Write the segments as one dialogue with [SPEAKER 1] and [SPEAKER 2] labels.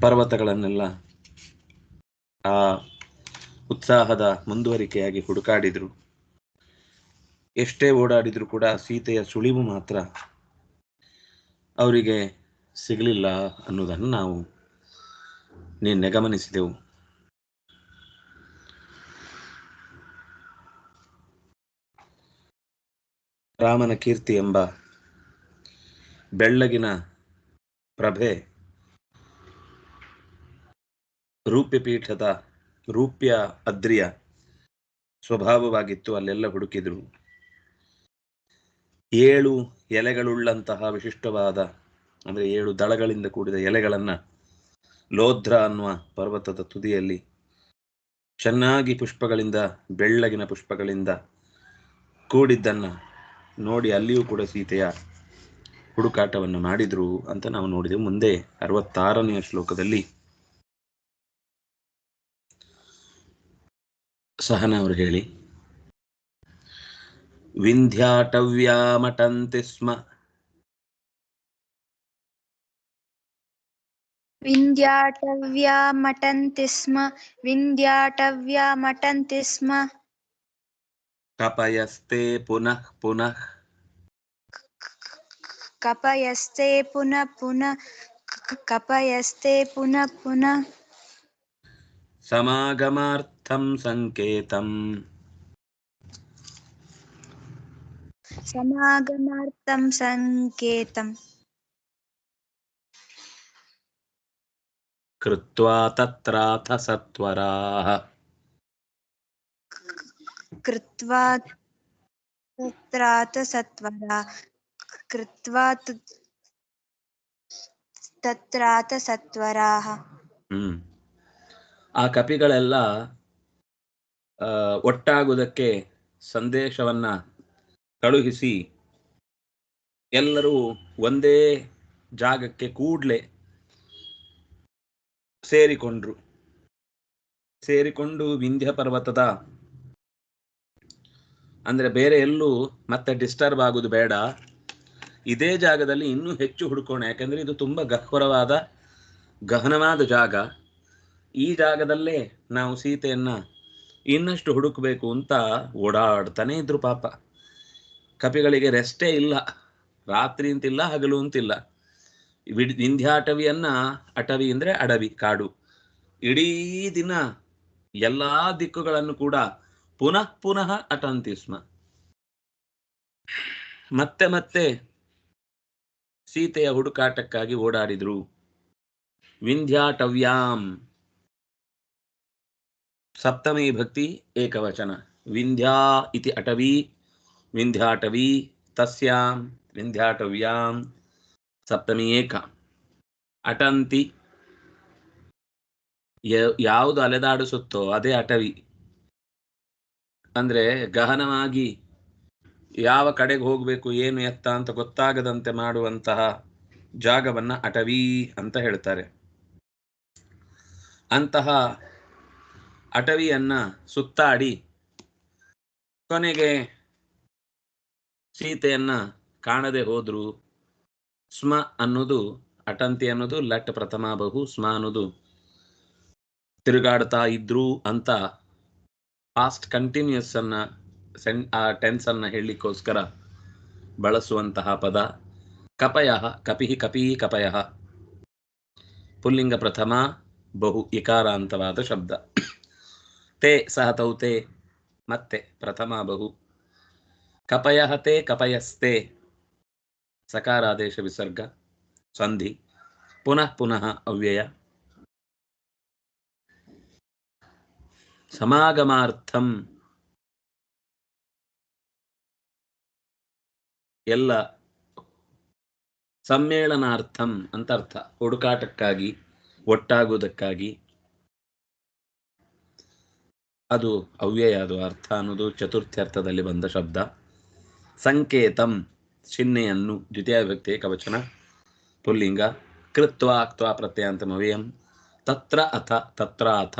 [SPEAKER 1] ಪರ್ವತಗಳನ್ನೆಲ್ಲ ಆ ಉತ್ಸಾಹದ ಮುಂದುವರಿಕೆಯಾಗಿ ಹುಡುಕಾಡಿದ್ರು. ಎಷ್ಟೇ ಓಡಾಡಿದ್ರು ಕೂಡ ಸೀತೆಯ ಸುಳಿವು ಮಾತ್ರ ಅವರಿಗೆ ಸಿಗಲಿಲ್ಲ ಅನ್ನೋದನ್ನು ನಾವು ನಿನ್ನೆ ಗಮನಿಸಿದೆವು ರಾಮನ ಕೀರ್ತಿ ಎಂಬ ಬೆಳ್ಳಗಿನ ಪ್ರಭೆ ರೂಪ್ಯಪೀಠದ ರೂಪ್ಯ ಅದ್ರಿಯ ಸ್ವಭಾವವಾಗಿತ್ತು, ಅಲ್ಲೆಲ್ಲ ಹುಡುಕಿದ್ರು. ಏಳು ಎಲೆಗಳುಳ್ಳಂತಹ ವಿಶಿಷ್ಟವಾದ, ಅಂದರೆ ಏಳು ದಳಗಳಿಂದ ಕೂಡಿದ ಎಲೆಗಳನ್ನು ಲೋಧ್ರ ಅನ್ನುವ ಪರ್ವತದ ತುದಿಯಲ್ಲಿ ಚೆನ್ನಾಗಿ ಪುಷ್ಪಗಳಿಂದ, ಬೆಳ್ಳಗಿನ ಪುಷ್ಪಗಳಿಂದ ಕೂಡಿದ್ದನ್ನ ನೋಡಿ ಅಲ್ಲಿಯೂ ಕೂಡ ಸೀತೆಯ ಹುಡುಕಾಟವನ್ನು ಮಾಡಿದ್ರು ಅಂತ ನಾವು ನೋಡಿದೆವು. ಮುಂದೆ ಅರವತ್ತಾರನೆಯ ಶ್ಲೋಕದಲ್ಲಿ ಸಹನ ಅವರು ಹೇಳಿ. ವಿಂಧ್ಯಾಟವ್ಯಾಮಟಂತಿ ಸ್ಮ.
[SPEAKER 2] ವಿಂಧ್ಯಾಟವ್ಯಾಮಟಂತಿ ಸ್ಮ ವಿಂಧ್ಯಾಟವ್ಯಾಮಟಂತಿ ಸ್ಮ.
[SPEAKER 1] ಕಪಯಸ್ತೆ ಪುನಃ ಪುನಃ.
[SPEAKER 2] ಕಪಯಸ್ತೆ ಪುನಃ ಪುನಃ ಕಪಯಸ್ತೆ ಪುನಃ ಪುನಃ. ಸಮಾಗಮಾರ್ಥ
[SPEAKER 1] ಸಮಾಗಮಾರ್ಥಂ ಸಂಕೇತಂ
[SPEAKER 2] समागमार्थं सङ्केतम्
[SPEAKER 1] ಕೃತ್ವಾ ತತ್ರಾಥ ಸತ್ವರಾಹ
[SPEAKER 2] कृत्वा तत्रात सत्वरा कृत्वा त- तत्रात सत्वराः
[SPEAKER 1] ಹ್ಮ್ ಆ ಕಪಿಗಳೆಲ್ಲ ಆ, ಒಟ್ಟಾಗುವುದಕ್ಕೆ ಸಂದೇಶವನ್ನ ಕಳುಹಿಸಿ ಎಲ್ಲರೂ ಒಂದೇ ಜಾಗಕ್ಕೆ ಕೂಡ್ಲೆ ಸೇರಿಕೊಂಡ್ರು. ಸೇರಿಕೊಂಡು ವಿಂಧ್ಯ ಪರ್ವತದ ಅಂದ್ರೆ ಬೇರೆ ಎಲ್ಲೂ ಮತ್ತೆ ಡಿಸ್ಟರ್ಬ್ ಆಗುದು ಬೇಡ. ಇದೇ ಜಾಗದಲ್ಲಿ ಇನ್ನೂ ಹೆಚ್ಚು ಹುಡುಕೋಣ. ಯಾಕಂದ್ರೆ ಇದು ತುಂಬಾ ಗಹ್ವರವಾದ ಗಹನವಾದ ಜಾಗ. ಈ ಜಾಗದಲ್ಲೇ ನಾವು ಸೀತೆಯನ್ನ ಇನ್ನಷ್ಟು ಹುಡುಕಬೇಕು ಅಂತ ಓಡಾಡ್ತಾನೆ ಇದ್ರು ಪಾಪ. ಕಪಿಗಳಿಗೆ ರೆಸ್ಟೇ ಇಲ್ಲ. ರಾತ್ರಿ ಅಂತಿಲ್ಲ, ಹಗಲು ಅಂತಿಲ್ಲ. ವಿಡ್- ವಿಂಧ್ಯಾಟವಿಯನ್ನ ಅಟವಿ ಅಂದ್ರೆ ಅಡವಿ, ಕಾಡು. ಇಡೀ ದಿನ ಎಲ್ಲಾ ದಿಕ್ಕುಗಳನ್ನು ಕೂಡ ಪುನಃ ಪುನಃ ಅಟಂತಿಸ್ಮ ಮತ್ತೆ ಮತ್ತೆ ಸೀತೆಯ ಹುಡುಕಾಟಕ್ಕಾಗಿ ಓಡಾಡಿದ್ರು. ವಿಂಧ್ಯಾಟವ್ಯಾಂ ಸಪ್ತಮಿ ಭಕ್ತಿ ಏಕವಚನ ವಿಂಧ್ಯಾ ಇತಿ ಅಟವಿ ವಿಂಧ್ಯಾಟವಿ ತಸ್ಯಾಂ ವಿಂಧ್ಯಾಟವ್ಯಾಂ ಸಪ್ತಮಿ ಏಕ ಅಟಂತಿ ಯಾವುದು ಅಲೆದಾಡಿಸುತ್ತೋ ಅದೇ ಅಟವಿ. ಅಂದ್ರೆ ಗಹನವಾಗಿ ಯಾವ ಕಡೆಗೆ ಹೋಗಬೇಕು, ಏನು ಎತ್ತ ಅಂತ ಗೊತ್ತಾಗದಂತೆ ಮಾಡುವಂತಹ ಜಾಗವನ್ನ ಅಟವಿ ಅಂತ ಹೇಳ್ತಾರೆ. ಅಂತಹ ಅಟವಿಯನ್ನ ಸುತ್ತಾಡಿ ಕೊನೆಗೆ ಸೀತೆಯನ್ನ ಕಾಣದೆ ಹೋದ್ರು. ಸ್ಮ ಅನ್ನೋದು ಅಟಂತಿ ಅನ್ನೋದು ಲಟ್ ಪ್ರಥಮ ಬಹು, ಸ್ಮ ಅನ್ನೋದು ತಿರುಗಾಡ್ತಾ ಇದ್ರು ಅಂತ ಪಾಸ್ಟ್ ಕಂಟಿನ್ಯೂಸ್ ಅನ್ನ ಸೆನ್ ಆ ಟೆನ್ಸ್ ಅನ್ನ ಹೇಳಲಿಕ್ಕೋಸ್ಕರ ಬಳಸುವಂತಹ ಪದ. ಕಪಯ ಕಪಿ ಕಪಿ, ಕಪಯ. ಪುಲ್ಲಿಂಗ ಪ್ರಥಮ ಬಹು ಇಕಾರಾಂತವಾದ ಶಬ್ದ. ತೇ ಸಹ ತೌತೆ ಮತ್ತೆ ಪ್ರಥಮ ಬಹು ಕಪಯ ತೇ ಕಪಯಸ್ತೆ ಸಕಾರಾದೇಶ ವಿಸರ್ಗ ಸಂಧಿ ಪುನಃ ಪುನಃ ಅವ್ಯಯ ಸಮಾಗಮಾರ್ಥಂ ಎಲ್ಲ। ಸಮ್ಮೇಳನಾರ್ಥಂ ಅಂತ ಅರ್ಥ ಹುಡುಕಾಟಕ್ಕಾಗಿ, ಒಟ್ಟಾಗುವುದಕ್ಕಾಗಿ। ಅದು ಅವ್ಯಯ, ಅದು ಅರ್ಥ ಅನ್ನೋದು ಚತುರ್ಥಿ ಅರ್ಥದಲ್ಲಿ ಬಂದ ಶಬ್ದ. ಸಂಕೇತಂ, ಚಿಹ್ನೆಯನ್ನು ದ್ವಿತೀಯ ವ್ಯಕ್ತಿ ಕವಚನ, ಪುಲ್ಲಿಂಗ, ಕೃತ್ವ ಅಕ್ತ್ವ ಪ್ರತ್ಯಂತಮವ್ಯಯಂ ತತ್ರ ಅಥ ತತ್ರ ಅಥ,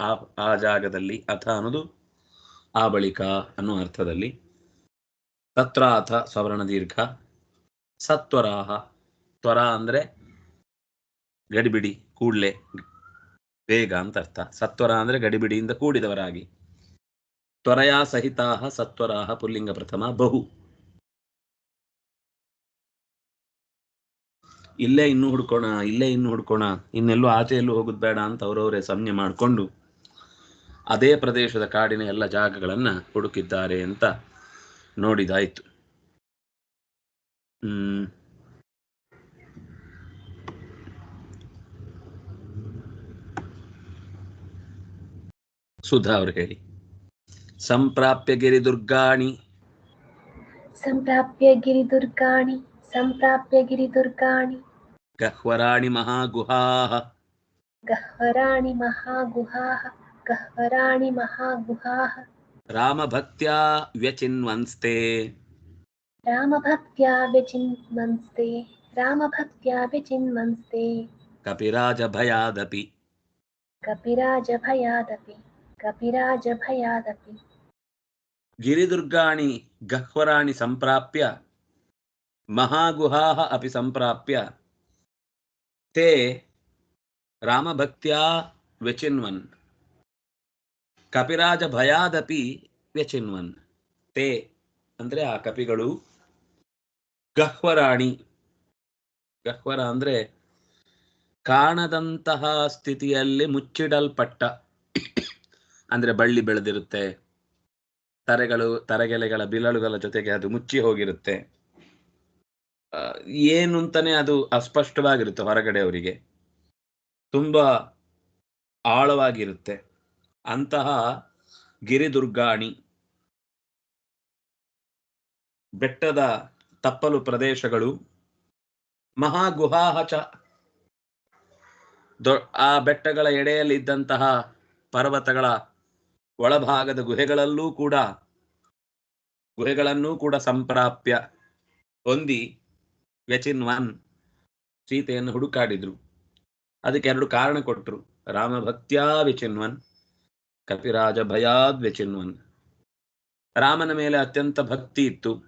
[SPEAKER 1] ಆ ಆ ಜಾಗದಲ್ಲಿ ಅಥ ಅನ್ನೋದು ಆ ಬಳಿಕ ಅನ್ನೋ ಅರ್ಥದಲ್ಲಿ. ತತ್ರ ಅಥ, ಸವರ್ಣ ದೀರ್ಘ. ಸತ್ವರಾಹ, ತ್ವರ ಅಂದ್ರೆ ಗಡಿಬಿಡಿ, ಕೂಡ್ಲೆ ಬೇಗ ಅಂತ ಅರ್ಥ. ಸತ್ವರ ಅಂದ್ರೆ ಗಡಿಬಿಡಿಯಿಂದ ಕೂಡಿದವರಾಗಿ. ತ್ವರಯ ಸಹಿತಾಹ ಸತ್ವರಾಹ ಪುಲ್ಲಿಂಗ ಪ್ರಥಮ ಬಹು. ಇಲ್ಲೇ ಇನ್ನು ಹುಡ್ಕೋಣ, ಇಲ್ಲೇ ಇನ್ನು ಹುಡ್ಕೋಣ, ಇನ್ನೆಲ್ಲೂ ಆಚೆಯಲ್ಲೂ ಹೋಗುದು ಬೇಡ ಅಂತ ಅವರವರೇ ಸಂಜ್ಞೆ ಮಾಡಿಕೊಂಡು ಅದೇ ಪ್ರದೇಶದ ಕಾಡಿನ ಎಲ್ಲ ಜಾಗಗಳನ್ನ ಹುಡುಕಿದ್ದಾರೆ ಅಂತ ನೋಡಿದಾಯ್ತು. ಹ್ಮ್. ಸುಧಾ ಅವರು ಹೇಳಿ. ಸಂಪ್ರಾಪ್ಯ ಗಿರಿ
[SPEAKER 3] ದುರ್ಗಾಣಿ. ಸಂಪ್ರಾಪ್ಯ ಗಿರಿ ದುರ್ಗಾಣಿ ಸಂಪ್ರಾಪ್ಯ ಗಿರಿ ದುರ್ಗಾಣಿ.
[SPEAKER 1] ಗಹ್ವರಾಣಿ ಮಹಾಗುಹಾ
[SPEAKER 3] ಗಹ್ವರಾಣಿ ಮಹಾಗುಹಾ ಗಹ್ವರಾಣಿ ಮಹಾಗುಹಾ
[SPEAKER 1] ರಾಮಭಕ್ತ್ಯಾ ವ್ಯಚಿನ್ವಂತೆ
[SPEAKER 3] ರಾಮಭಕ್ತ್ಯಾ ವ್ಯಚಿನ್ವಂತೆ ರಾಮಭಕ್ತ್ಯಾ ವ್ಯಚಿನ್ವಂತೆ
[SPEAKER 1] ಕಪಿರಾಜ
[SPEAKER 3] ಭಯಾದಪಿ ಕಪಿರಾಜ ಭಯಾದಪಿ ಕಪಿರಾಜ ಭಯಾದಪಿ
[SPEAKER 1] ಗಿರಿದುರ್ಗಾಣಿ ಗಹ್ವರಾಣಿ ಸಂಪ್ರಾಪ್ಯ ಮಹಾಗುಹಾ ಅಪಿ ಸಂಪ್ರಾಪ್ಯ ತೇ ರಾಮಭಕ್ತ್ಯಾ ವ್ಯಚಿನ್ವನ್ ಕಪಿರಾಜ ಭಯಾದಪಿ ವ್ಯಚಿನ್ವನ್ ತೇ ಅಂದ್ರೆ ಆ ಕಪಿಗಳು ಗಹ್ವರಾಣಿ ಗಹ್ವರ ಅಂದ್ರೆ ಕಾಣದಂತಹ ಸ್ಥಿತಿಯಲ್ಲಿ ಮುಚ್ಚಿಡಲ್ಪಟ್ಟ ಅಂದ್ರೆ ಬಳ್ಳಿ ಬೆಳೆದಿರುತ್ತೆ, ತರೆಗಳು, ತರಗೆಲೆಗಳ ಬಿಲಳುಗಳ ಜೊತೆಗೆ ಅದು ಮುಚ್ಚಿ ಹೋಗಿರುತ್ತೆ. ಏನು ಅಂತಾನೆ ಅದು ಅಸ್ಪಷ್ಟವಾಗಿರುತ್ತೆ ಹೊರಗಡೆ ಅವರಿಗೆ. ತುಂಬಾ ಆಳವಾಗಿರುತ್ತೆ. ಅಂತಹ ಗಿರಿದುರ್ಗಾಣಿ ಬೆಟ್ಟದ ತಪ್ಪಲು ಪ್ರದೇಶಗಳು ಮಹಾಗುಹಾಹ ಚ ದೊ- ಆ ಬೆಟ್ಟಗಳ ಎಡೆಯಲ್ಲಿ ಇದ್ದಂತಹ ಪರ್ವತಗಳ ಒಳಭಾಗದ ಗುಹೆಗಳಲ್ಲೂ ಕೂಡ, ಗುಹೆಗಳನ್ನೂ ಕೂಡ ಸಂಪ್ರಾಪ್ಯ ಹೊಂದಿ ವ್ಯಚಿನ್ವಾನ್ ಸೀತೆಯನ್ನು ಹುಡುಕಾಡಿದ್ರು. ಅದಕ್ಕೆ ಎರಡು ಕಾರಣ ಕೊಟ್ರು. ರಾಮಭಕ್ತ್ಯಾ ವ್ಯಚಿನ್ವನ್, ಕಪಿರಾಜ ಭಯಾದ್ ವ್ಯಚಿನ್ವನ್. ರಾಮನ ಮೇಲೆ ಅತ್ಯಂತ ಭಕ್ತಿ ಇತ್ತು.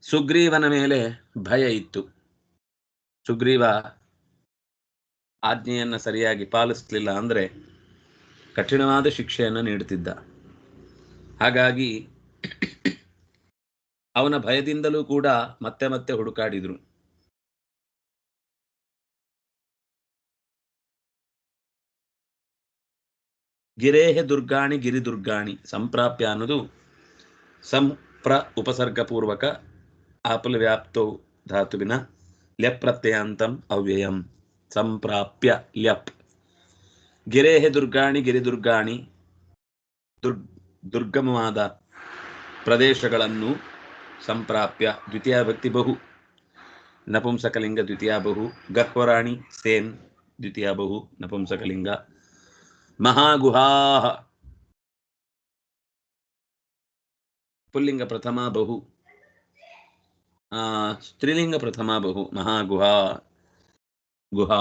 [SPEAKER 1] ಸುಗ್ರೀವನ ಮೇಲೆ ಭಯ ಇತ್ತು. ಸುಗ್ರೀವ ಆಜ್ಞೆಯನ್ನ ಸರಿಯಾಗಿ ಪಾಲಿಸ್ಲಿಲ್ಲ ಅಂದ್ರೆ ಕಠಿಣವಾದ ಶಿಕ್ಷೆಯನ್ನು ನೀಡುತ್ತಿದ್ದ. ಹಾಗಾಗಿ ಅವನ ಭಯದಿಂದಲೂ ಕೂಡ ಮತ್ತೆ ಮತ್ತೆ ಹುಡುಕಾಡಿದ್ರು. ಗಿರೇಹ ದುರ್ಗಾಣಿ, ಗಿರಿ ದುರ್ಗಾಣಿ, ಸಂಪ್ರಾಪ್ಯ ಅನ್ನೋದು ಸಂಪ್ರ ಉಪಸರ್ಗಪೂರ್ವಕ ಆಪಲ್ ವ್ಯಾಪ್ತೋ ಧಾತುವಿನ ಲೆಪ್ ಪ್ರತ್ಯಯಾಂತಂ ಅವ್ಯಯಂ. ಸಂಪ್ರಾಪ್ಯ ಲ್ಯಪ್ ಗಿರೇಹ ದುರ್ಗಾಣಿ ಗಿರಿದುರ್ಗಾಣಿ ದುರ್, ದುರ್ಗಮವಾದ ಪ್ರದೇಶಗಳನ್ನು ಸಂಪ್ರಾಪ್ಯ ದ್ವಿತೀಯ ಭಕ್ತಿ ಬಹು, ನಪುಂಸಕಲಿಂಗ ದ್ವಿತೀಯ ಬಹು ಗಹ್ವರಾಣಿ ಸೇನ್ ದ್ವಿತೀಯ ಬಹು, ನಪುಂಸಕಲಿಂಗ ಮಹಾಗುಹಾ ಪುಲ್ಲಿಂಗ ಪ್ರಥಮ ಬಹು ಸ್ತ್ರೀಲಿಂಗ ಪ್ರಥಮ ಬಹು, ಮಹಾಗುಹಾ ಗುಹಾ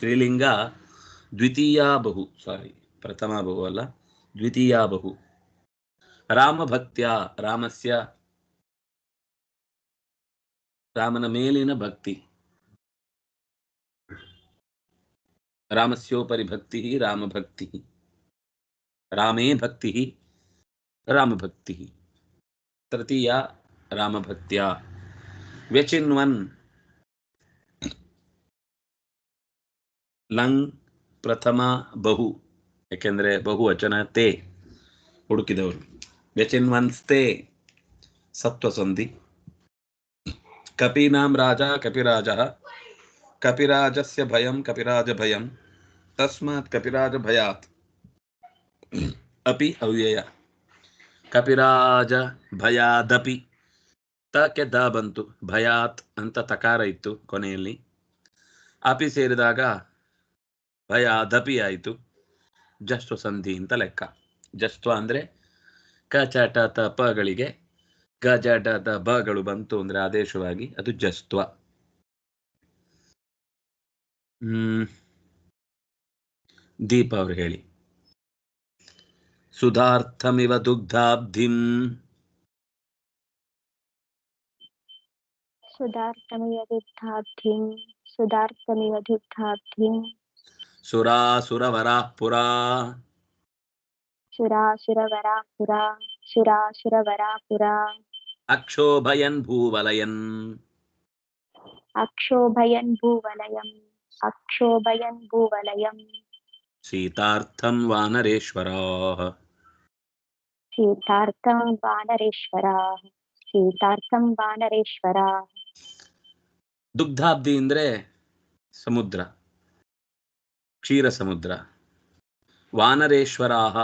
[SPEAKER 1] ಸ್ತ್ರೀಲಿಂಗ ದ್ವಿತೀಯ ಬಹು ಸಾರಿ ಪ್ರಥಮ ಬಹು ಅಲ್ಲ ದ್ವಿತೀಯ ಬಹು ರಾಮಭಕ್ತ್ಯ ರಾಮಸ್ಯ ರಾಮನ ಮೇಲಿನ ಭಕ್ತಿ ರಾಮಸ್ಯೋಪರಿ ಭಕ್ತಿ ರಾಮಭಕ್ತಿ ರಾಮೇ ಭಕ್ತಿ ರಾಮಭಕ್ತಿ ತೃತೀಯ ರಾಮಭಕ್ತ್ಯ ವ್ಯಚಿನ್ವನ್ ಲಂಗ್ ಪ್ರಥಮ ಬಹು ಯಾಕೆಂದ್ರೆ ಬಹುವಚನ ತೇ ಹುಡುಕಿದವರು. ವ್ಯಚಿನ್ವನ್ಸ್ತೆ ಸತ್ವಸಂಧಿ. ಕಪೀನಾಂ ರಾಜ ಕಪಿರಾಜ, ಕಪಿರಾಜಸ್ಯ ಭಯಂ ಕಪಿರಾಜ ಭಯಂ, ತಸ್ಮಾತ್ ಕಪಿರಾಜ ಭಯಾತ್. ಅಪಿ ಅವ್ಯಯ. ಕಪಿರಾಜ ಭಯಾದಪಿ. ತಕ್ಕೆ ದ ಬಂತು, ಭಯಾತ್ ಅಂತ ತಕಾರ ಇತ್ತು ಕೊನೆಯಲ್ಲಿ. ಅಪಿ ಸೇರಿದಾಗ ಭಯ ದಪಿ ಆಯಿತು. ಜಸ್ವ ಸಂಧಿ ಅಂತ ಲೆಕ್ಕ. ಜಸ್ವ ಅಂದ್ರೆ ಕ ಚಟ ತ ಪಗಳಿಗೆ ಗ ಜಟ ತ ಬಗಳು ಬಂತು ಅಂದ್ರೆ ಆದೇಶವಾಗಿ ಅದು ಜಸ್ತ್ವ ಹ್ಮ್. ದೀಪ ಅವ್ರು ಹೇಳಿ. ಸುಧಾರ್ಥಮಿವ ದುಗ್ಧಾಬ್ಧಿಂ.
[SPEAKER 4] ಸುಧಾರ್ಥಮಿವ ದುಗ್ಧಾಬ್ಧಿಂ. ಸುಧಾರ್ಥಮಿವ ದುಗ್ಧಾಬ್ಧಿಂ.
[SPEAKER 1] సురాసురవరా పురా.
[SPEAKER 4] సురాసురవరా అక్షోభయన్ భూవలయన్. అక్షోభయన్
[SPEAKER 1] భూవలయం అక్షోభయన్
[SPEAKER 4] భూవలయం సీతార్థం వానరేశ్వరా. సీతార్థం
[SPEAKER 1] వానరేశ్వరా. సీతార్థం వానరేశ్వరా. ಕ್ಷೀರ ಸಮುದ್ರ ವಾನರೇಶ್ವರಾಹ.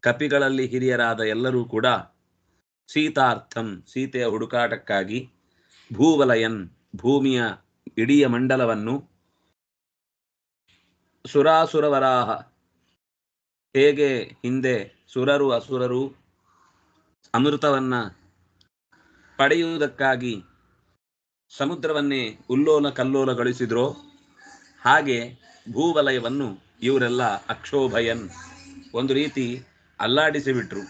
[SPEAKER 1] ಕಪಿಗಳಲ್ಲಿ ಹಿರಿಯರಾದ ಎಲ್ಲರೂ ಕೂಡ ಸೀತಾರ್ಥಂ, ಸೀತೆಯ ಹುಡುಕಾಟಕ್ಕಾಗಿ ಭೂವಲಯನ್, ಭೂಮಿಯ ಇಡೀ ಮಂಡಲವನ್ನು ಸುರಾಸುರವರಾಹ. ಹೇಗೆ ಹಿಂದೆ ಸುರರು ಅಸುರರು ಅಮೃತವನ್ನ ಪಡೆಯುವುದಕ್ಕಾಗಿ ಸಮುದ್ರವನ್ನೇ ಉಲ್ಲೋಲ ಕಲ್ಲೋಲಗೊಳಿಸಿದ್ರೋ ಹಾಗೆ ಭೂವಲಯವನ್ನು ಇವರೆಲ್ಲ ಅಕ್ಷೋಭಯನ್ ಒಂದು ರೀತಿ ಅಲ್ಲಾಡಿಸಿಬಿಟ್ರು.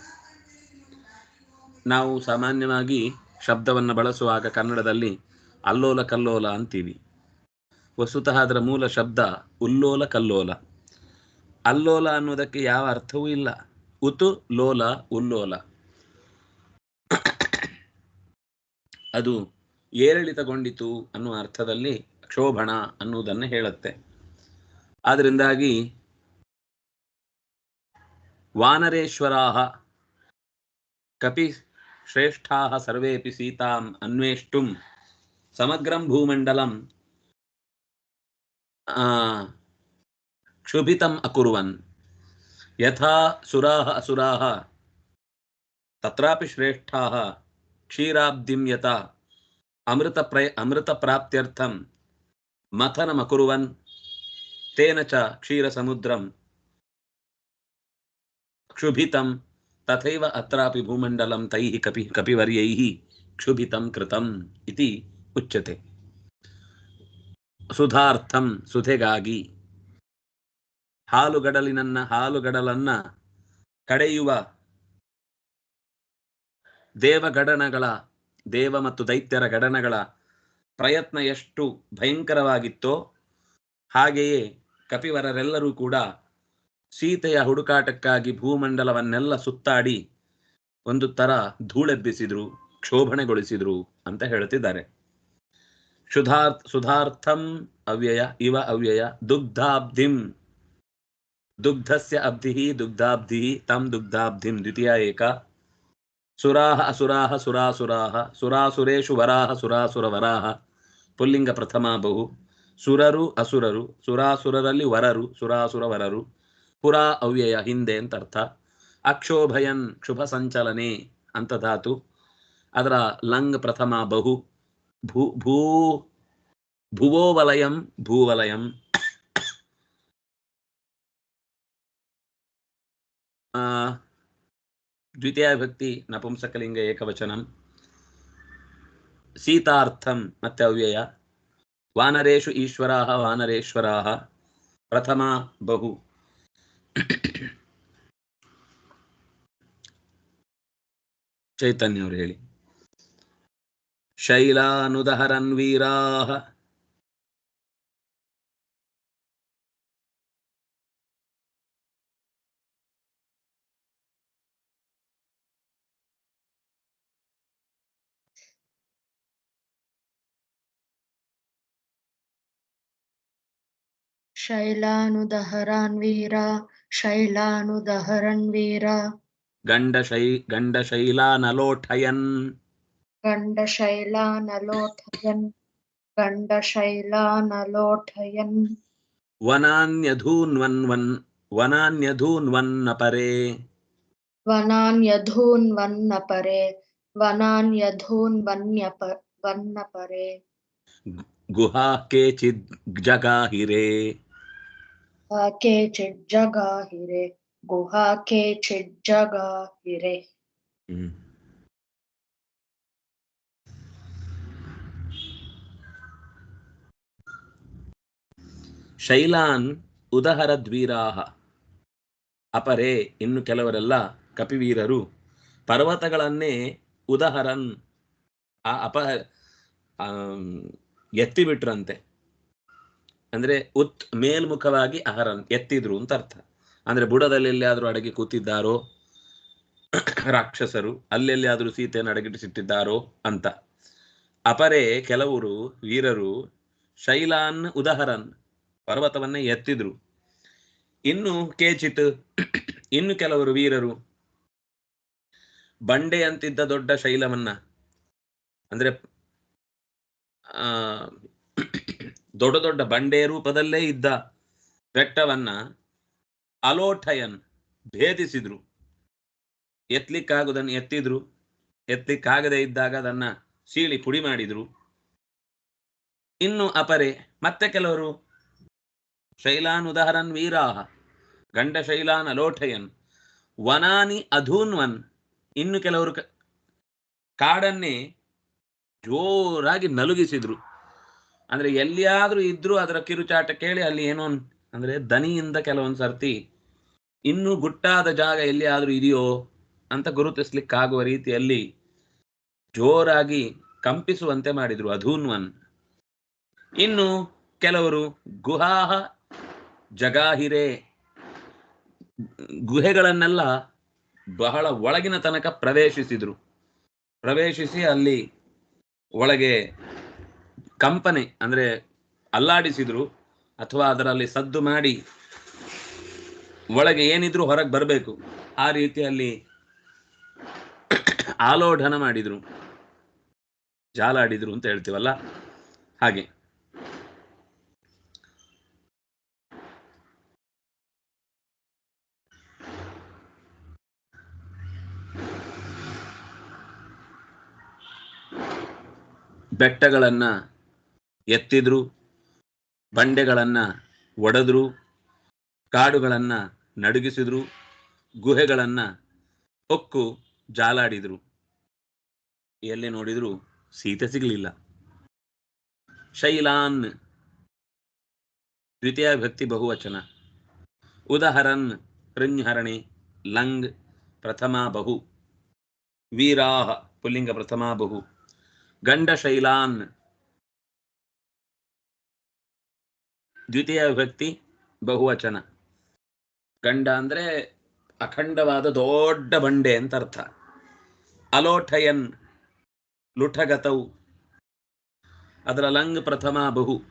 [SPEAKER 1] ನಾವು ಸಾಮಾನ್ಯವಾಗಿ ಶಬ್ದವನ್ನು ಬಳಸುವಾಗ ಕನ್ನಡದಲ್ಲಿ ಅಲ್ಲೋಲ ಕಲ್ಲೋಲ ಅಂತೀವಿ. ವಸ್ತುತಃ ಅದರ ಮೂಲ ಶಬ್ದ ಉಲ್ಲೋಲ ಕಲ್ಲೋಲ. ಅಲ್ಲೋಲ ಅನ್ನೋದಕ್ಕೆ ಯಾವ ಅರ್ಥವೂ ಇಲ್ಲ. ಉತು ಲೋಲ ಉಲ್ಲೋಲ. ಅದು ಏರಿಳಿತಗೊಂಡಿತು ಅನ್ನುವ ಅರ್ಥದಲ್ಲಿ ಕ್ಷೋಭಣ ಅನ್ನುವುದನ್ನು ಹೇಳುತ್ತೆ. ಆದ್ರಿಂದಾಗಿ ವಾನರೇಶ್ವರಾಹ ಕಪಿ ಶ್ರೇಷ್ಠಾ ಸರ್ವೇಪಿ ಸೀತಾಂ ಅನ್ವೇಷ್ಟುಂ ಸಮಗ್ರಂ ಭೂಮಂಡಲಂ ಕ್ಷುಭಿತಂ ಅಕುರ್ವನ್. ಯಥಾ ಸುರಾಹ ಅಸುರಾಹ ತತ್ರಾಪಿ ಶ್ರೇಷ್ಠಾಹ ಕ್ಷೀರಾಬ್ಧಿಂ ಯಥಾ ಅಮೃತ ಪ್ರಯ, ಅಮೃತ ಪ್ರಾಪ್ತ್ಯರ್ಥಂ ಮಥನಮಕುರ್ವನ್ ತೇನ ಚ ಕ್ಷೀರಸಮುದ್ರಂ क्षुभितं तथैव अत्रापि भूमण्डलं तैः कपि कपिवर्यैः क्षुभितं कृतम् इति उच्यते ಸುಧಾರ್ಥಂ ಸುಧೆಗಾಗಿ ಹಾಲುಗಡಲಿನನ್ನ ಹಾಲುಗಡಲನ್ನ ಕಡೆಯುವ ದೇವಗಡನಗಳ ದೇವ ಮತ್ತು ದೈತ್ಯರ ಗಡನಗಳ ಪ್ರಯತ್ನ ಎಷ್ಟು ಭಯಂಕರವಾಗಿತ್ತೋ ಹಾಗೆಯೇ ಕಪಿವರರೆಲ್ಲರೂ ಕೂಡ ಸೀತೆಯ ಹುಡುಕಾಟಕ್ಕಾಗಿ ಭೂಮಂಡಲವನ್ನೆಲ್ಲ ಸುತ್ತಾಡಿ ಒಂದು ತರ ಧೂಳೆಬ್ಬಿಸಿದ್ರು, ಕ್ಷೋಭಣೆಗೊಳಿಸಿದ್ರು ಅಂತ ಹೇಳ್ತಿದ್ದಾರೆ. ಸುಧಾರ್, ಸುಧಾರ್ಥಂ ಅವ್ಯಯ ಇವ ಅವ್ಯಯ ದುಗ್ಧಾಬ್ಧಿಂ. ದುಗ್ಧಸ್ಯ ಅಬ್ಧಿ, ದುಗ್ಧಾಬ್ಧಿ, ತಂ ದುಗ್ಧಾಬ್ಧಿಂ ದ್ವಿತೀಯ ಏಕ. ಸುರಾಹ ಅಸುರಾಹ ಸುರಾಸುರಾಹ ಸುರಾಸುರೇಶು ವರಾಹ ಸುರಾಸುರವರಾಹ ಪುಲ್ಲಿಂಗ ಪ್ರಥಮ ಬಹು ಸುರರು ಅಸುರರು ಸುರಾಸುರರಲ್ಲಿ ವರರು ಸುರಾಸುರ ವರರು ಪುರಾ ಅವ್ಯಯ ಹಿಂದೆ ಅಂತ ಅರ್ಥ. ಅಕ್ಷೋಭಯನ್ ಶುಭ ಸಂಚಲನೆ ಅಂತ ಧಾತು. ಅದರ ಲಂಗ್ ಪ್ರಥಮ ಬಹು ಭೂ ಭೂ ಭುವೋ ವಲಯಂ ಭೂವಲಯಂ. ಆ, ದ್ವಿತೀಯ ಭಕ್ತಿ ನಪುಂಸಕಲಿಂಗ ಏಕವಚನಂ ಸೀತಾರ್ಥಂ ಮತ್ತೆ ಅವ್ಯಯ ವಾನರೇಶು ಈಶ್ವರಾಹ ವಾನರೇಶ್ವರಾಹ ಪ್ರಥಮ ಬಹು ಚೈತನ್ಯ ಅವರು ಹೇಳಿ ಶೈಲಾನುದಹರನ್
[SPEAKER 5] शैलानुदहरान् वीरा
[SPEAKER 1] शैलानुदहरन् वीरा। गण्डशै गण्डशैलानलोठयन्।
[SPEAKER 5] गण्डशैलानलोठयन् गण्डशैलानलोठयन्।
[SPEAKER 1] वनान्यधून्वन्वन् वनान्यधून्वन्नपरे।
[SPEAKER 5] वनान्यधून्वन्नपरे वनान्यधून्वन्यप वन्नपरे।
[SPEAKER 1] गुहा केचिद् जगाहिरे।
[SPEAKER 5] ಹಾಕೆ ಚೆಜ್ಜಗ ಹಿರೆ ಗುಹಾಕೆ
[SPEAKER 1] ಚೆಜ್ಜಗ ಹಿರೆ ಶೈಲಾನ್ ಉದಹರದ್ವೀರಾಹ. ಅಪರೆ, ಇನ್ನು ಕೆಲವರೆಲ್ಲ ಕಪಿವೀರರು. ಪರ್ವತಗಳನ್ನೇ ಉದಹರನ್, ಆ ಅಪ ಎತ್ತಿಬಿಟ್ರಂತೆ. ಅಂದ್ರೆ ಉತ್ ಮೇಲ್ಮುಖವಾಗಿ ಅಹರನ್ ಎತ್ತಿದ್ರು ಅಂತ ಅರ್ಥ. ಅಂದ್ರೆ ಬುಡದಲ್ಲಿ ಎಲ್ಲಿಯಾದ್ರೂ ಅಡಗಿ ಕೂತಿದ್ದಾರೋ, ರಾಕ್ಷಸರು ಅಲ್ಲೆಲ್ಲಿಯಾದ್ರೂ ಸೀತೆಯನ್ನು ಅಡಗಿಟ್ಟಿಸಿಟ್ಟಿದ್ದಾರೋ ಅಂತ. ಅಪರೇ ಕೆಲವರು ವೀರರು ಶೈಲಾನ್ ಉದಾಹರನ್ ಪರ್ವತವನ್ನೇ ಎತ್ತಿದ್ರು. ಇನ್ನು ಕೇಚಿತ್, ಇನ್ನು ಕೆಲವರು ವೀರರು ಬಂಡೆ ಅಂತಿದ್ದ ದೊಡ್ಡ ಶೈಲವನ್ನ, ಅಂದ್ರೆ, ಆ ದೊಡ್ಡ ದೊಡ್ಡ ಬಂಡೆಯ ರೂಪದಲ್ಲೇ ಇದ್ದ ಬೆಟ್ಟವನ್ನ ಅಲೋಠಯನ್ ಭೇದಿಸಿದ್ರು. ಎತ್ತಲಿಕ್ಕಾಗುದನ್ನು ಎತ್ತಿದ್ರು. ಎತ್ತಲಿಕ್ಕಾಗದೆ ಇದ್ದಾಗ ಅದನ್ನ ಸೀಳಿ ಪುಡಿ ಮಾಡಿದ್ರು. ಇನ್ನು ಅಪರೆ ಮತ್ತೆ ಕೆಲವರು ಶೈಲಾನ್ ಉದಾಹರನ್ ವೀರಾಹ, ಗಂಡ ಶೈಲಾನ್ ಅಲೋಠಯನ್, ವನಾನಿ ಅಧೂನ್ವನ್, ಇನ್ನು ಕೆಲವರು ಕಾಡನ್ನೇ ಜೋರಾಗಿ ನಲುಗಿಸಿದ್ರು. ಅಂದ್ರೆ ಎಲ್ಲಿಯಾದ್ರೂ ಇದ್ರೂ ಅದರ ಕಿರುಚಾಟ ಕೇಳಿ ಅಲ್ಲಿ ಏನೋ ಅಂದ್ರೆ ದನಿಯಿಂದ ಕೆಲವೊಂದ್ ಸರ್ತಿ ಇನ್ನೂ ಗುಟ್ಟಾದ ಜಾಗ ಎಲ್ಲಿಯಾದ್ರೂ ಇದೆಯೋ ಅಂತ ಗುರುತಿಸ್ಲಿಕ್ಕಾಗುವ ರೀತಿಯಲ್ಲಿ ಜೋರಾಗಿ ಕಂಪಿಸುವಂತೆ ಮಾಡಿದ್ರು ಅಧೂನ್ವನ್. ಇನ್ನು ಕೆಲವರು ಗುಹಾಹ ಜಗಾಹಿರೆ ಗುಹೆಗಳನ್ನೆಲ್ಲ ಬಹಳ ಒಳಗಿನ ತನಕ ಪ್ರವೇಶಿಸಿದ್ರು. ಪ್ರವೇಶಿಸಿ ಅಲ್ಲಿ ಒಳಗೆ ಕಂಪನೆ ಅಂದ್ರೆ ಅಲ್ಲಾಡಿಸಿದ್ರು ಅಥವಾ ಅದರಲ್ಲಿ ಸದ್ದು ಮಾಡಿ ಒಳಗೆ ಏನಿದ್ರು ಹೊರಗೆ ಬರಬೇಕು, ಆ ರೀತಿಯಲ್ಲಿ ಆಲೋಢನ ಮಾಡಿದ್ರು, ಜಾಲಾಡಿದ್ರು ಅಂತ ಹೇಳ್ತೀವಲ್ಲ? ಹಾಗೆ. ಬೆಟ್ಟಗಳನ್ನ ಎತ್ತಿದ್ರು, ಬಂಡೆಗಳನ್ನ ಒಡೆದ್ರು, ಕಾಡುಗಳನ್ನ ನಡುಗಿಸಿದ್ರು, ಗುಹೆಗಳನ್ನ ಹೊಕ್ಕು ಜಾಲಾಡಿದ್ರು. ಎಲ್ಲಿ ನೋಡಿದ್ರು ಸೀತೆ ಸಿಗಲಿಲ್ಲ. ಶೈಲಾನ್ ದ್ವಿತೀಯ ಭಕ್ತಿ ಬಹುವಚನ. ಉದಹರನ್ ಹೃಂಹರಣೆ ಲಂಗ್, ಪ್ರಥಮ ಬಹು. ವೀರಾಹ, ಪುಲ್ಲಿಂಗ ಪ್ರಥಮ ಬಹು. ಗಂಡ ಶೈಲಾನ್ ದ್ವಿತೀಯ ವಿಭಕ್ತಿ ಬಹುವಚನ. ಗಂಡ ಅಂದ್ರೆ ಅಖಂಡವಾದ ದೊಡ್ಡ ಬಂಡೆ ಅಂತ ಅರ್ಥ. ಅಲೋಠಯನ್ ಲುಠಗತವು ಅದರ ಲಂಗ್ ಪ್ರಥಮ ಬಹು.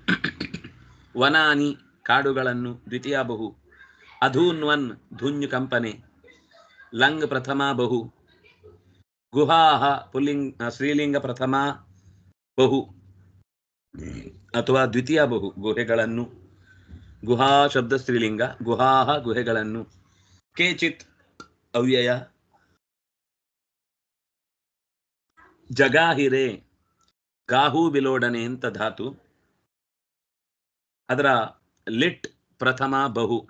[SPEAKER 1] ವನಾನಿ, ಕಾಡುಗಳನ್ನು, ದ್ವಿತೀಯ ಬಹು. ಅಧೂನ್ವನ್, ಧುನ್ಯು ಕಂಪನೆ. ಲಂಗ್ ಪ್ರಥಮ ಬಹು. ಗುಹಾಹ, ಪುಲ್ಲಿಂಗ ಶ್ರೀಲಿಂಗ ಪ್ರಥಮ ಬಹು. ಅಥವಾ ದ್ವಿತೀಯ ಬಹು, ಗುಹೆಗಳನ್ನು. ಗುಹಾ ಶಬ್ದ ಸ್ತ್ರೀಲಿಂಗ, ಗುಹಾಹ ಗುಹೆಗಳನ್ನು. ಕೇಚಿತ್ ಅವ್ಯಯ. ಜಗಾಹಿರೆ. ಗಾಹು ಬಿಲೋಡನೆ ಅಂತ ಧಾತು. ಅದರ ಲಿಟ್ ಪ್ರಥಮ ಬಹು.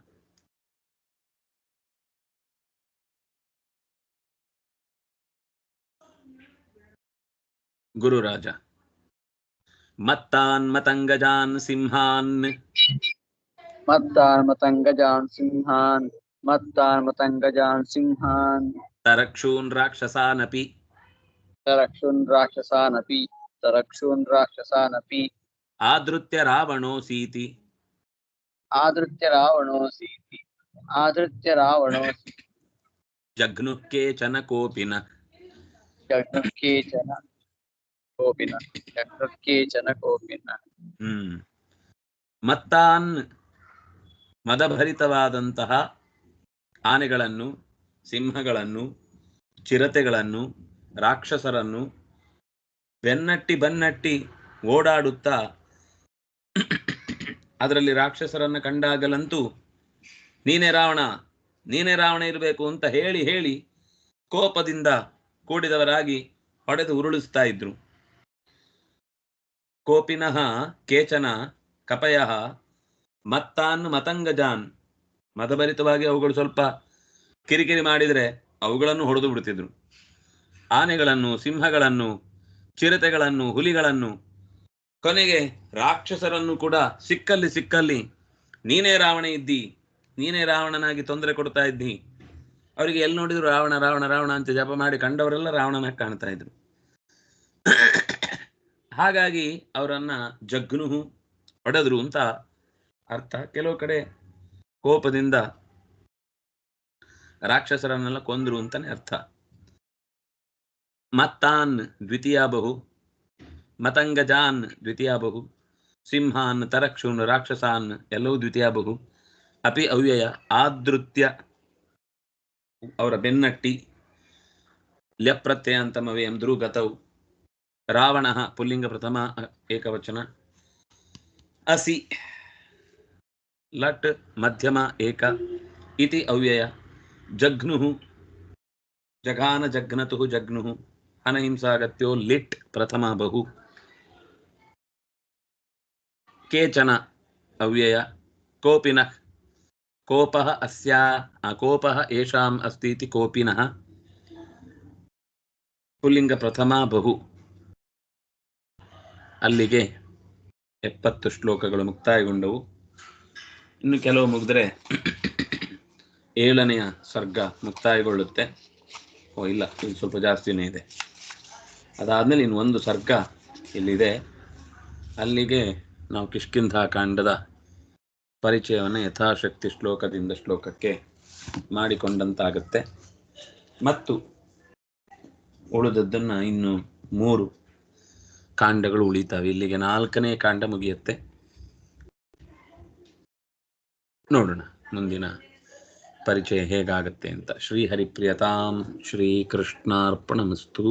[SPEAKER 1] ಗುರುರಾಜ. ಮತ್ತಾನ್ ಮತಂಗಜಾನ್ ಸಿಂಹಾನ್.
[SPEAKER 6] मत्तान् मतङ्गजान् सिंहान् मत्तान् मतङ्गजान् सिंहान्।
[SPEAKER 1] तरक्षून् राक्षसानपि
[SPEAKER 6] तरक्षून् राक्षसानपि तरक्षून् राक्षसानपि
[SPEAKER 1] आदृत्य रावणोऽसीति
[SPEAKER 6] आदृत्य रावणोऽसीति आदृत्य रावणोऽसि
[SPEAKER 1] जघ्नुः केचन कोऽपि न।
[SPEAKER 6] जघ्नुः केचन कोऽपि न। जघ्नुः केचन कोऽपि
[SPEAKER 1] न। हम्म। मत्तान् ಮದಭರಿತವಾದಂತಹ ಆನೆಗಳನ್ನು, ಸಿಂಹಗಳನ್ನು, ಚಿರತೆಗಳನ್ನು, ರಾಕ್ಷಸರನ್ನು ಬೆನ್ನಟ್ಟಿ ಬನ್ನಟ್ಟಿ ಓಡಾಡುತ್ತಾ ಅದರಲ್ಲಿ ರಾಕ್ಷಸರನ್ನು ಕಂಡಾಗಲಂತೂ, ನೀನೇ ರಾವಣ ನೀನೇ ರಾವಣ ಇರಬೇಕು ಅಂತ ಹೇಳಿ ಹೇಳಿ ಕೋಪದಿಂದ ಕೂಡಿದವರಾಗಿ ಹೊಡೆದು ಉರುಳಿಸ್ತಾ ಇದ್ರು. ಕೋಪಿನಃ ಕೇಚನ, ಕಪಯ ಮತ್ತಾನ್ ಮತಂಗಜಾನ್. ಮತಭರಿತವಾಗಿ ಅವುಗಳು ಸ್ವಲ್ಪ ಕಿರಿಕಿರಿ ಮಾಡಿದರೆ ಅವುಗಳನ್ನು ಹೊಡೆದು ಬಿಡ್ತಿದ್ರು ಆನೆಗಳನ್ನು, ಸಿಂಹಗಳನ್ನು, ಚಿರತೆಗಳನ್ನು, ಹುಲಿಗಳನ್ನು, ಕೊನೆಗೆ ರಾಕ್ಷಸರನ್ನು ಕೂಡ ಸಿಕ್ಕಲ್ಲಿ ಸಿಕ್ಕಲ್ಲಿ, ನೀನೇ ರಾವಣ ಇದ್ದಿ, ನೀನೇ ರಾವಣನಾಗಿ ತೊಂದರೆ ಕೊಡ್ತಾ ಇದ್ದಿ. ಅವರಿಗೆ ಎಲ್ಲಿ ನೋಡಿದ್ರು ರಾವಣ ರಾವಣ ರಾವಣ ಅಂತ ಜಪ ಮಾಡಿ ಕಂಡವರೆಲ್ಲ ರಾವಣನ ಕಾಣ್ತಾ ಇದ್ರು. ಹಾಗಾಗಿ ಅವರನ್ನ ಜಗ್ನುಹು, ಹೊಡೆದ್ರು ಅಂತ ಅರ್ಥ? ಕೆಲವು ಕಡೆ ಕೋಪದಿಂದ ರಾಕ್ಷಸರನ್ನೆಲ್ಲ ಕೊಂದ್ರು ಅಂತಾನೆ ಅರ್ಥ. ಮತ್ತಾನ್ ದ್ವಿತೀಯ ಬಹು ಮತಂಗಜಾನ್ ದ್ವಿತೀಯ ಬಹು ಸಿಂಹಾನ್, ತರಕ್ಷುನ್, ರಾಕ್ಷಸಾನ್ ಎಲ್ಲವೂ ದ್ವಿತೀಯ ಬಹು ಅಪಿ ಅವ್ಯಯ, ಆದೃತ್ಯ, ಅವರ ಬೆನ್ನಟ್ಟಿ ಲ್ಯಪ್ರತ್ಯಯ ಅಂತಮವೇಯಂ ಗತವು ರಾವಣ ಪುಲ್ಲಿಂಗ ಪ್ರಥಮ ಏಕವಚನ, ಅಸಿ ಲಟ್ ಮಧ್ಯಮ ಏಕ ಇತಿ ಅವ್ಯಯ. ಜಘ್ನು ಜಘಾನ ಜಘ್ನತು ಜಘ್ನು ಅನಹಿಂಸಾಗತ್ಯೋ ಲಿಟ್ ಪ್ರಥಮ ಬಹು. ಕೇಚನ ಅವ್ಯಯ, ಕೋಪಿನಃ, ಕೋಪಃ ಅಸ್ಯಾ ಕೋಪಃ ಏಷಾಂ ಅಸ್ತಿ ಕೋಪಿನಃ. ಪುಲ್ಲಿಂಗ ಪ್ರಥಮ ಬಹು. ಅಲ್ಲಿಗೆ ಎಪ್ಪತ್ತು ಶ್ಲೋಕಗಳು ಮುಕ್ತಾಯಗೊಂಡವು. ಇನ್ನು ಕೆಲವು ಮುಗಿದ್ರೆ ಏಳನೆಯ ಸ್ವರ್ಗ ಮುಕ್ತಾಯಗೊಳ್ಳುತ್ತೆ. ಓ, ಇಲ್ಲ ಇದು ಸ್ವಲ್ಪ ಜಾಸ್ತಿನೇ ಇದೆ. ಅದಾದಮೇಲೆ ಇನ್ನು ಒಂದು ಸರ್ಗ ಇಲ್ಲಿದೆ. ಅಲ್ಲಿಗೆ ನಾವು ಕಿಷ್ಕಿಂಧ ಕಾಂಡದ ಪರಿಚಯವನ್ನು ಯಥಾಶಕ್ತಿ ಶ್ಲೋಕದಿಂದ ಶ್ಲೋಕಕ್ಕೆ ಮಾಡಿಕೊಂಡಂತಾಗುತ್ತೆ. ಮತ್ತು ಉಳಿದದ್ದನ್ನು ಇನ್ನು ಮೂರು ಕಾಂಡಗಳು ಉಳಿತಾವೆ. ಇಲ್ಲಿಗೆ ನಾಲ್ಕನೇ ಕಾಂಡ ಮುಗಿಯುತ್ತೆ. ನೋಡೋಣ ಮುಂದಿನ ಪರಿಚಯ ಹೇಗಾಗತ್ತೆ ಅಂತ. ಶ್ರೀ ಹರಿಪ್ರಿಯತಾಂ ಶ್ರೀ ಕೃಷ್ಣಾರ್ಪಣಮಸ್ತು